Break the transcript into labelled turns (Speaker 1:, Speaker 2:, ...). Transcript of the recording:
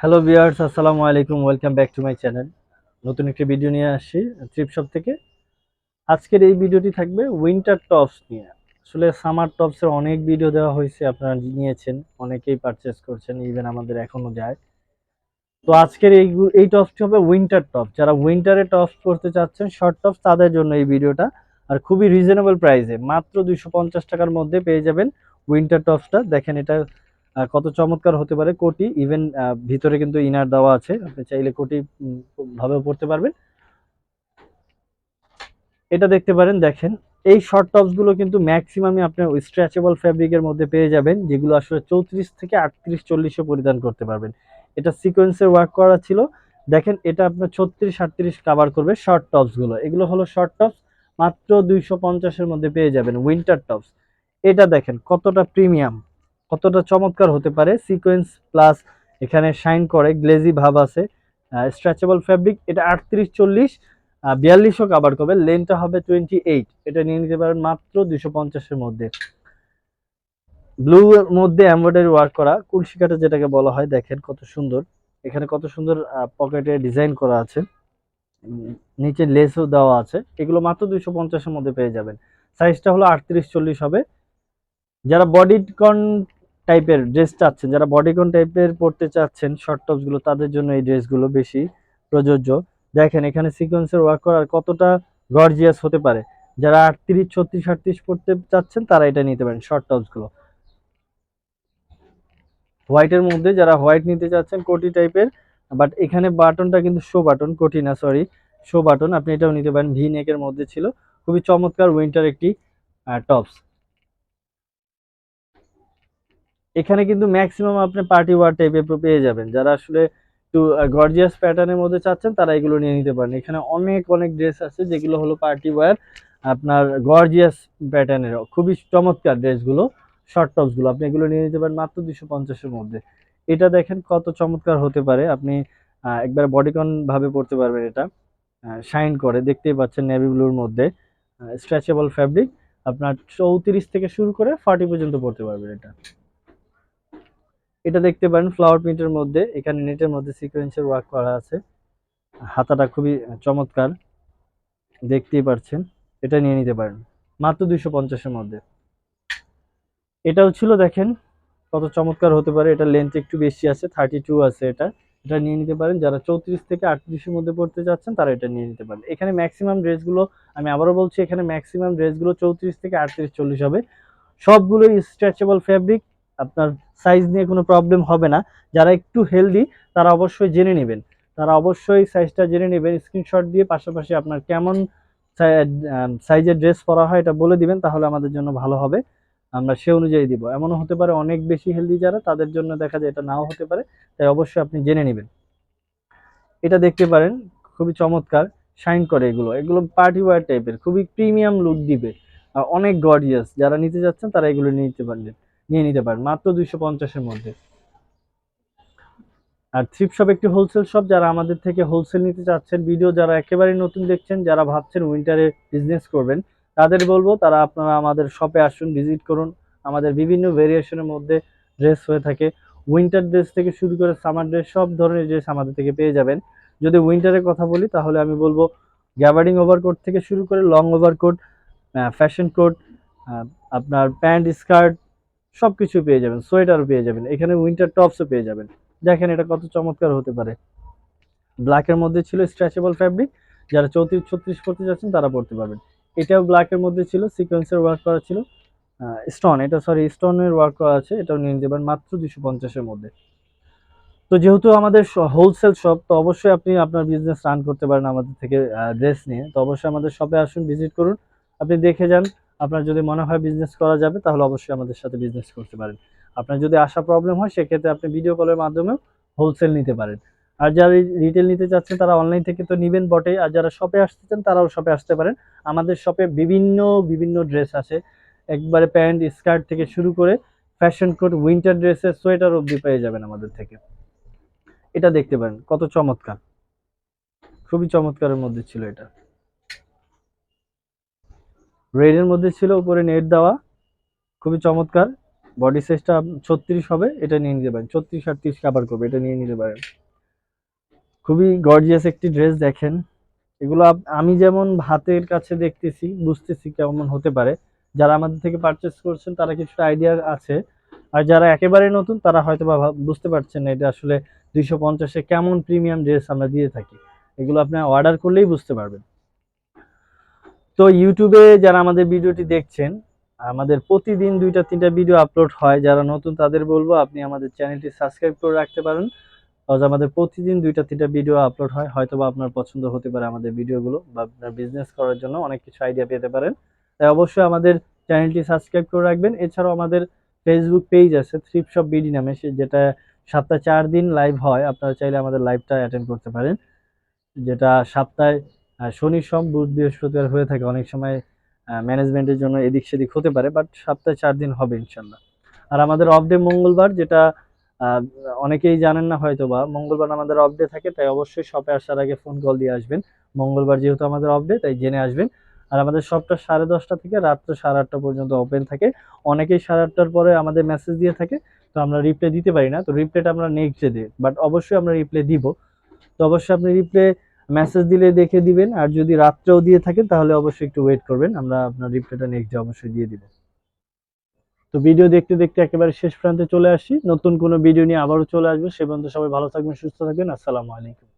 Speaker 1: Hello viewers আসসালামু আলাইকুম welcome back to my channel নতুন একটি ভিডিও নিয়ে আসছি ট্রিপ শপ থেকে। আজকের এই ভিডিওটি থাকবে উইন্টার টপস নিয়ে। আসলে সামার টপসের অনেক ভিডিও দেওয়া হয়েছে, আপনারা নিয়েছেন, অনেকেই পারচেস করছেন ইভেন আমাদের এখনও যায়। তো আজকের এই এই টপসটি হবে উইন্টার টপ যারা উইন্টারে টপস করতে চাচ্ছেন শর্ট টপস তাদের জন্য এই ভিডিওটা আর খুবই রিজনেবল প্রাইসে মাত্র দুইশো পঞ্চাশ টাকার মধ্যে পেয়ে যাবেন উইন্টার টপসটা দেখেন এটা কত চমৎকার হতে পারে কোটি। ইভেন ভিতরে কিন্তু ইনার দেওয়া আছে। আপনি চাইলে কোটি ভাবেও পড়তে পারবেন। এটা দেখতে পারেন, দেখেন। এই শর্ট টপসগুলো কিন্তু ম্যাক্সিমামই আপনার স্ট্রেচেবল ফ্যাব্রিকের মধ্যে পেয়ে যাবেন, যেগুলো আসলে চৌত্রিশ থেকে আটত্রিশ, চল্লিশে পরিধান করতে পারবেন। এটা সিকোয়েন্সের ওয়ার্ক করা ছিল। দেখেন, এটা আপনার ছত্রিশ আটত্রিশ কাভার করবে শর্ট টপসগুলো। এগুলো হলো শর্ট টপস মাত্র দুইশো পঞ্চাশের মধ্যে পেয়ে যাবেন উইন্টার টপস এটা দেখেন, কতটা প্রিমিয়াম কতটা চমৎকার হতে পারে। সিকোয়েন্স প্লাস এখানে শাইন করে গ্লেজি ভাব আছে। স্ট্রেচেবল ফ্যাব্রিক এটা আটত্রিশ চল্লিশ। বিয়াল্লিশও কাবার করবে লেনটা হবে টোয়েন্টি এইট এটা নিয়ে নিতে পারেন মাত্র দুশো পঞ্চাশের মধ্যে। ব্লু এর মধ্যে এমব্রয়ডারি ওয়ার্ক করা কুলসি কাটা যেটাকে বলা হয়, দেখেন কত সুন্দর। এখানে কত সুন্দর পকেটে ডিজাইন করা আছে। নিচে লেসও দেওয়া আছে। এগুলো মাত্র দুইশো পঞ্চাশের মধ্যে পেয়ে যাবেন। সাইজটা হলো আটত্রিশ চল্লিশ হবে। যারা বডিকন টাইপের ড্রেস চাচ্ছেন, যারা বডিকন টাইপের পড়তে চাচ্ছেন শর্ট টপসগুলো, তাদের জন্য এই ড্রেসগুলো বেশি প্রযোজ্য। দেখেন, এখানে সিকোয়েন্সের ওয়ার্ক করার কতটা গর্জিয়াস হতে পারে। যারা আটত্রিশ, ছত্রিশ, আটত্রিশ পড়তে চাচ্ছেন, তারা এটা নিতে পারেন শর্ট টপসগুলো। হোয়াইটের মধ্যে যারা হোয়াইট নিতে চাচ্ছেন, কোটি টাইপের বাট এখানে বাটনটা কিন্তু শো বাটন কোটি না সরি শো বাটন আপনি এটাও নিতে পারেন ভি নেকের মধ্যে ছিল। খুবই চমৎকার উইন্টার একটি টপস এখানে কিন্তু ম্যাক্সিমাম আপনি পার্টি ওয়ার টাইপের পেয়ে যাবেন। যারা আসলে একটু গর্জিয়াস প্যাটার্নের মধ্যে চাচ্ছেন, তারা এগুলো নিয়ে নিতে পারেন। এখানে অনেক অনেক ড্রেস আছে, যেগুলো হলো পার্টি ওয়ার আপনার গর্জিয়াস প্যাটার্নের খুবই চমৎকার ড্রেসগুলো শর্ট টপসগুলো আপনি এগুলো নিয়ে নিতে পারেন মাত্র দুশো পঞ্চাশের মধ্যে। এটা দেখেন কত চমৎকার হতে পারে। আপনি একবার বডিকন ভাবে পড়তে পারবেন এটা। শাইন করে। দেখতেই পাচ্ছেন নেভি ব্লুর মধ্যে। স্ট্রেচেবল ফ্যাব্রিক আপনার চৌত্রিশ থেকে শুরু করে ফর্টি পর্যন্ত পড়তে পারবেন এটা। এটা দেখতে পারেন ফ্লাওয়ার প্রিন্টের মধ্যে। এখানে নেটের মধ্যে সিকোয়েন্সের ওয়ার্ক করা আছে। হাতাটা খুবই চমৎকার। দেখতেই পারছেন। এটা নিয়ে নিতে পারেন। মাত্র দুইশো পঞ্চাশের মধ্যে। এটাও ছিল, দেখেন, কত চমৎকার হতে পারে। এটা লেন্থ একটু বেশি আছে থার্টি টু আছে এটা। এটা নিয়ে নিতে পারেন। যারা চৌত্রিশ থেকে আটত্রিশের মধ্যে পড়তে যাচ্ছেন তারা এটা নিয়ে নিতে পারেন। এখানে ম্যাক্সিমাম ড্রেসগুলো আমি আবারও বলছি, এখানে ম্যাক্সিমাম ড্রেসগুলো চৌত্রিশ থেকে আটত্রিশ, চল্লিশ হবে। সবগুলোই স্ট্রেচেবল ফ্যাব্রিক আপনার সাইজ নিয়ে কোনো প্রবলেম হবে না। যারা একটু হেলদি তারা অবশ্যই জেনে নেবেন। তারা অবশ্যই সাইজটা জেনে নেবেন। স্ক্রিনশট দিয়ে পাশাপাশি আপনার কেমন সাইজের ড্রেস পরা হয় এটা বলে দিবেন, তাহলে আমাদের জন্য ভালো হবে। আমরা সে অনুযায়ী দিব। এমনও হতে পারে অনেক বেশি হেলদি যারা, তাদের জন্য দেখা যায় এটা নাও হতে পারে। তাই অবশ্যই আপনি জেনে নেবেন। এটা দেখতে পারেন, খুবই চমৎকার। শাইন করে এগুলো। এগুলো পার্টি ওয়ার টাইপের খুবই প্রিমিয়াম লুক দিবে। অনেক গর্জিয়াস যারা নিতে যাচ্ছেন, তারা এগুলো নিতে পারবেন। নিয়ে নিতে পারেন, মাত্র দুইশো পঞ্চাশের মধ্যে। আর থ্রিপ শপ একটি হোলসেল শপ যারা আমাদের থেকে হোলসেল নিতে চাচ্ছেন ভিডিও যারা একেবারে নতুন দেখছেন, যারা ভাবছেন উইন্টারে বিজনেস করবেন, তাদের বলব, তারা আপনারা আমাদের শপে আসুন ভিজিট করুন। আমাদের বিভিন্ন ভেরিয়েশনের মধ্যে ড্রেস হয়ে থাকে। উইন্টার ড্রেস থেকে শুরু করে সামার ড্রেস সব ধরনের ড্রেস আমাদের থেকে পেয়ে যাবেন। যদি উইন্টারের কথা বলি, তাহলে আমি বলব গ্যাবার্ডিং ওভারকোট থেকে শুরু করে লং ওভারকোট ফ্যাশন কোট আপনার প্যান্ট, স্কার্ট সব কিছু পেয়ে যাবেন, সোয়েটারও পেয়ে যাবেন, এখানে উইন্টার টপসও পেয়ে যাবেন। দেখেন এটা কত চমৎকার হতে পারে। ব্ল্যাকের মধ্যে ছিল স্ট্রেচেবল ফ্যাব্রিক যারা চৌত্রিশ, ছত্রিশ পড়তে যাচ্ছেন তারা পড়তে পারবেন। এটাও ব্ল্যাকের মধ্যে ছিল সিকোয়েন্সের ওয়ার্ক করা ছিল। স্টোন এটা সরি স্টোনের ওয়ার্ক করা আছে, এটাও নিয়ে নিতে পারেন মাত্র দুশো পঞ্চাশের মধ্যে। তো যেহেতু আমাদের হোলসেল শপ তো অবশ্যই আপনি আপনার বিজনেস রান করতে পারেন আমাদের থেকে ড্রেস নিয়ে। তো অবশ্যই আমাদের শপে আসুন ভিজিট করুন। আপনি দেখে যান আপনার যদি মনে হয় বিজনেস করা যাবে, তাহলে অবশ্যই আমাদের সাথে বিজনেস করতে পারেন। আপনার যদি আসা প্রবলেম হয়, সেক্ষেত্রে আপনি ভিডিও কলের মাধ্যমেও হোলসেল নিতে পারেন। আর যারা রিটেল নিতে চাচ্ছেন, তারা অনলাইন থেকে তো নিবেন বটে আর যারা শপে আসতে চান, তারাও শপে আসতে পারেন। আমাদের শপে বিভিন্ন বিভিন্ন ড্রেস আছে। একবারে প্যান্ট স্কার্ট থেকে শুরু করে ফ্যাশন কোট উইন্টার ড্রেসের সোয়েটার অবধি পেয়ে যাবেন আমাদের থেকে। এটা দেখতে পারেন, কত চমৎকার। খুবই চমৎকারের মধ্যে ছিল এটা। রেডের মধ্যে ছিল উপরে নেট দেওয়া। খুবই চমৎকার। বডি সাইজটা ছত্রিশ হবে, এটা নিয়ে নিতে পারেন। ছত্রিশ, আটত্রিশ কাবার করবে, এটা নিয়ে নিতে পারেন। খুবই গর্জিয়াস একটি ড্রেস দেখেন। এগুলো আমি যেমন হাতের কাছে দেখতেছি, বুঝতেছি কেমন হতে পারে। যারা আমাদের থেকে পারচেস করছেন, তারা কিছুটা আইডিয়া আছে। আর যারা একেবারে নতুন, তারা হয়তো বা বুঝতে পারছেন না এটা আসলে দুইশো পঞ্চাশে কেমন প্রিমিয়াম ড্রেস আমরা দিয়ে থাকি। এগুলো আপনি অর্ডার করলেই বুঝতে পারবেন। তো ইউটিউবে যারা আমাদের ভিডিওটি দেখছেন, আমাদের প্রতিদিন দুইটা, তিনটা ভিডিও আপলোড হয়, যারা নতুন তাদের বলব আপনি আমাদের চ্যানেলটি সাবস্ক্রাইব করে রাখতে পারেন। কারণ আমাদের প্রতিদিন দুইটা, তিনটা ভিডিও আপলোড হয় হয়তো বা আপনার পছন্দ হতে পারে আমাদের ভিডিওগুলো বা আপনার বিজনেস করার জন্য অনেক কিছু আইডিয়া পেতে পারেন। তাই অবশ্যই আমাদের চ্যানেলটি সাবস্ক্রাইব করে রাখবেন। এছাড়াও আমাদের ফেসবুক পেজ আছে থ্রিপ শপ বিডি নামে, সে যেটা সপ্তাহে চার দিন লাইভ হয়, আপনারা চাইলে আমাদের লাইভটা অ্যাটেন্ড করতে পারেন। যেটা সপ্তাহে শনি, সোম, বুধ বৃহস্পতিবার হয়ে থাকে অনেক সময় ম্যানেজমেন্টের জন্য এদিক সেদিক হতে পারে বাট সপ্তাহে চার দিন হবে ইনশাল্লাহ। আর আমাদের অফ ডে মঙ্গলবার, যেটা অনেকেই জানেন না হয়তো বা, মঙ্গলবার আমাদের অফ ডে থাকে, তাই অবশ্যই শপে আসার আগে ফোন কল দিয়ে আসবেন। মঙ্গলবার যেহেতু আমাদের অফ ডে তাই জেনে আসবেন। আর আমাদের শপটা সাড়ে দশটা থেকে রাত্রে সাড়ে আটটা পর্যন্ত ওপেন থাকে। অনেকেই সাড়ে আটটার পরে আমাদের মেসেজ দিয়ে থাকে, তো আমরা রিপ্লাই দিতে পারি না, তো রিপ্লাইটা আমরা নেক্সট ডে দিই বাট অবশ্যই আমরা রিপ্লাই দিব। তো অবশ্যই আপনি রিপ্লে মেসেজ দিলে দেখে দিবেন, আর যদি রাত্রেও দিয়ে থাকেন, তাহলে অবশ্যই একটু ওয়েট করবেন, আমরা আপনার রিপ্লাইটা নেক্সট ডে অবশ্যই দিয়ে দিব। তো ভিডিও দেখতে দেখতে একেবারে শেষ প্রান্তে চলে আসি নতুন কোনো ভিডিও নিয়ে আবারও চলে আসব। সে পর্যন্ত সবাই ভালো থাকবেন, সুস্থ থাকবেন। আসসালামু আলাইকুম।